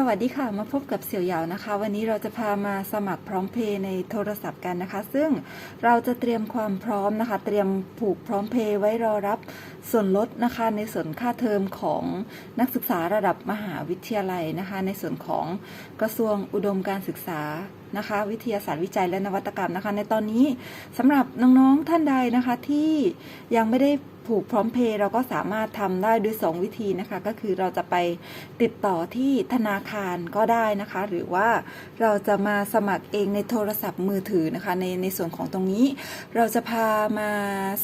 สวัสดีค่ะมาพบกับเสี่ยวเหยาวนะคะ วันนี้เราจะพามาสมัครพร้อมเพย์ในโทรศัพท์กันนะคะ ซึ่งเราจะเตรียมความพร้อมนะคะ เตรียมผูกพร้อมเพย์ไว้รอรับส่วนลดนะคะ ในส่วนค่าเทอมของนักศึกษาระดับมหาวิทยาลัยนะคะ ในส่วนของกระทรวงอุดมการศึกษานะคะ วิทยาศาสตร์วิจัยและนวัตกรรมนะคะ ในตอนนี้สำหรับน้องๆท่านใดนะคะที่ยังไม่ได้ ผูกพร้อมเพย์เราก็สามารถทำได้ด้วย 2 วิธีนะคะ ก็คือเราจะไปติดต่อที่ธนาคารก็ได้นะคะ หรือว่าเราจะมาสมัครเองในโทรศัพท์มือถือนะคะ ในในส่วนของตรงนี้ เราจะพามา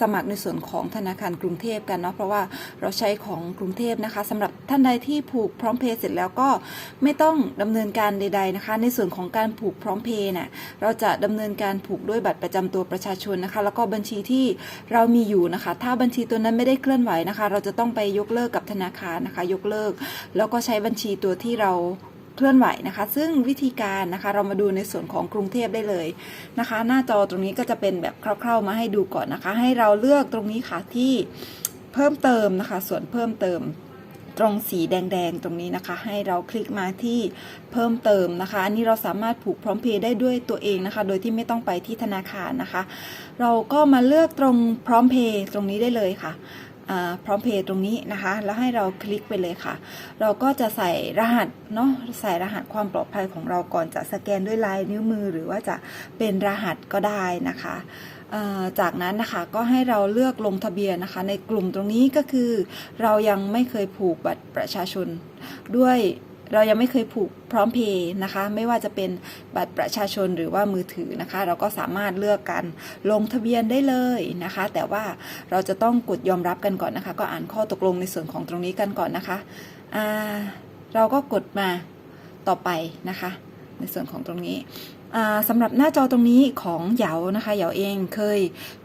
สมัครในส่วนของธนาคารกรุงเทพกันเนาะเพราะว่าเราใช้ของกรุงเทพนะคะสำหรับท่านใดที่ผูกพร้อมเพย์เสร็จแล้วก็ไม่ต้องดำเนินการใด ๆนะคะ ในส่วนของการผูกพร้อมเพย์น่ะเราจะดำเนินการผูกด้วยบัตรประจำตัวประชาชนนะคะ แล้วก็บัญชีที่เรามีอยู่นะคะ ถ้าบัญชีตัวนั้นไม่ได้เคลื่อนไหวนะคะ เราจะต้องไปยกเลิกกับธนาคารนะคะ ยกเลิก แล้วก็ใช้บัญชีตัวที่เราเคลื่อนไหวนะคะ ซึ่งวิธีการนะคะเรามาดูในส่วนของกรุงเทพได้เลยนะคะ หน้าจอตรงนี้ก็จะเป็นแบบคร่าวๆมาให้ดูก่อนนะคะ ให้เราเลือกตรงนี้ค่ะที่เพิ่มเติมนะคะ ส่วนเพิ่มเติม ตรงสีแดงๆ ตรงนี้นะคะ ให้เราคลิกมาที่เพิ่มเติมนะคะ อันนี้เราสามารถผูกพร้อมเพย์ได้ด้วยตัวเองนะคะ โดยที่ไม่ต้องไปที่ธนาคารนะคะ เราก็มาเลือกตรงพร้อมเพย์ตรงนี้ได้เลยค่ะ พร้อมเพย์ตรงนี้นะคะ แล้วให้เราคลิกไปเลยค่ะ เราก็จะใส่รหัสเนาะใส่รหัสความปลอดภัยของเราก่อนจะสแกนด้วยลายนิ้วมือหรือว่าจะเป็นรหัสก็ได้นะคะจากนั้นนะคะก็ให้เราเลือกลงทะเบียนนะคะ ในกลุ่มตรงนี้ก็คือ เรายังไม่เคยผูกบัตรประชาชนด้วย เรายังไม่เคยผูกพร้อมเพย์นะคะ ไม่ว่าจะเป็นบัตรประชาชนหรือว่ามือถือนะคะ เราก็สามารถเลือกกันลงทะเบียนได้เลยนะคะ แต่ว่าเราจะต้องกดยอมรับกันก่อนนะคะ ก็อ่านข้อตกลงในส่วนของตรงนี้กันก่อนนะคะอ่าเราก็กดมาต่อไปนะคะ ในส่วนของตรงนี้ สำหรับหน้าจอตรงนี้ของเหยานะคะเหยาเองเคย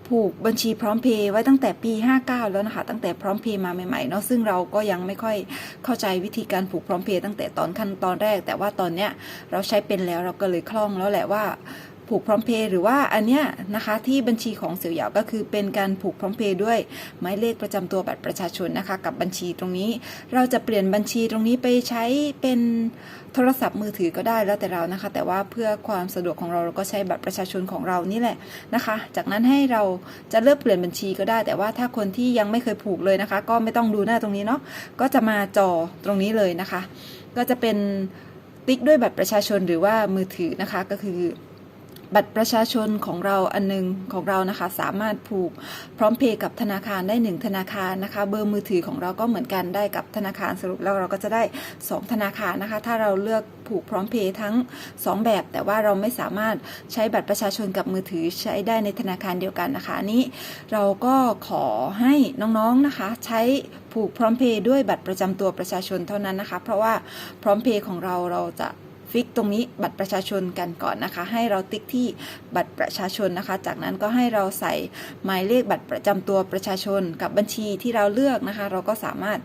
ผูกบัญชีพร้อมเพย์ไว้ตั้งแต่ปี 59 แล้วนะคะ ตั้งแต่พร้อมเพย์มาใหม่ๆเนาะซึ่งเราก็ยังไม่ค่อยเข้าใจวิธีการผูกพร้อมเพย์ตั้งแต่ตอนขั้นตอนแรก แต่ว่าตอนเนี้ยเราใช้เป็นแล้วเราก็เลยคล่องแล้วแหละว่า ผูกพร้อมเพย์หรือว่าอันเนี้ยนะคะที่บัญชีของเสี่ยวเหยาก็คือเป็นการผูกพร้อมเพย์ด้วยหมายเลขประจำตัวบัตรประชาชนนะคะกับบัญชีตรงนี้ เราจะเปลี่ยนบัญชีตรงนี้ไปใช้เป็นโทรศัพท์มือถือก็ได้แล้วแต่เรานะคะ แต่ว่าเพื่อความสะดวกของเราเราก็ใช้บัตรประชาชนของเรานี่แหละนะคะ จากนั้นให้เราจะเลือกเปลี่ยนบัญชีก็ได้ แต่ว่าถ้าคนที่ยังไม่เคยผูกเลยนะคะ ก็ไม่ต้องดูหน้าตรงนี้เนาะก็จะมาจอตรงนี้เลยนะคะ ก็จะเป็นติ๊กด้วยบัตรประชาชนหรือว่ามือถือนะคะก็คือ บัตรประชาชนของเราอันหนึงของเรานะคะ สามารถผูกพร้อมเพย์กับธนาคารได้หนึ่งธนาคารนะคะ เบอร์มือถือของเราก็เหมือนกันได้กับธนาคารสรุปแล้วเราก็จะได้ 2 ธนาคารนะคะ ถ้าเราเลือกผูกพร้อมเพย์ทั้ง 2 แบบ แต่ว่าเราไม่สามารถใช้บัตรประชาชนกับมือถือใช้ได้ในธนาคารเดียวกันนะคะนี้ เราก็ขอให้น้องๆนะคะ ใช้ผูกพร้อมเพย์ด้วยบัตรประจำตัวประชาชนเท่านั้นนะคะ เพราะว่าพร้อมเพย์ของเราเราจะ ฟิกตรงนี้บัตรประชาชนกันก่อนนะคะ ให้เราติ๊กที่บัตรประชาชนนะคะ จากนั้นก็ให้เราใส่หมายเลขบัตรประจำตัวประชาชน กับบัญชีที่เราเลือกนะคะ เราก็สามารถ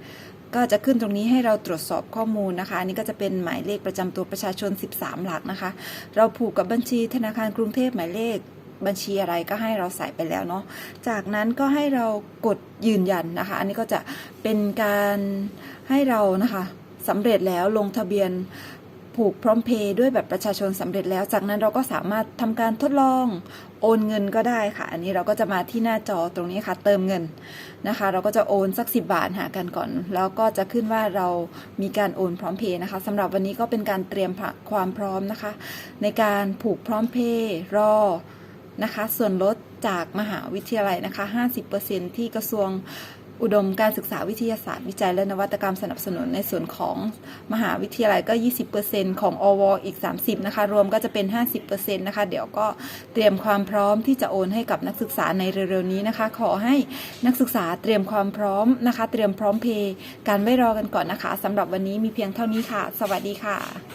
ก็จะขึ้นตรงนี้ให้เราตรวจสอบข้อมูลนะคะ อันนี้ก็จะเป็นหมายเลขประจำตัวประชาชน 13 หลักนะคะ เราผูกกับบัญชีธนาคารกรุงเทพหมายเลขบัญชีอะไรก็ให้เราใส่ไปแล้วเนาะ จากนั้นก็ให้เรากดยืนยันนะคะ อันนี้ก็จะเป็นการให้เรานะคะสำเร็จแล้วลงทะเบียน ผูกพร้อมเพย์ด้วยแบบประชาชนสำเร็จแล้ว จากนั้นเราก็สามารถทำการทดลองโอนเงินก็ได้ค่ะ อันนี้เราก็จะมาที่หน้าจอตรงนี้ค่ะ เติมเงินนะคะ เราก็จะโอนสัก 10 บาทหากันก่อน แล้วก็จะขึ้นว่าเรามีการโอนพร้อมเพย์นะคะสำหรับวันนี้ก็เป็นการเตรียมความพร้อมนะคะ ในการผูกพร้อมเพย์รอนะคะ ส่วนลดจากมหาวิทยาลัยนะคะ 50%ที่กระทรวง อุดมการศึกษาวิทยาศาสตร์วิจัยและนวัตกรรมสนับสนุนในส่วนของมหาวิทยาลัยก็ 20%ของอวอีก 30 นะคะ รวมก็จะเป็น 50%นะคะ เดี๋ยวก็เตรียมความพร้อมที่จะโอนให้กับนักศึกษาในเร็วๆนี้นะคะ ขอให้นักศึกษาเตรียมความพร้อมนะคะ เตรียมพร้อมเพย์การไว้รอกันก่อนนะคะสำหรับวันนี้มีเพียงเท่านี้ค่ะ สวัสดีค่ะ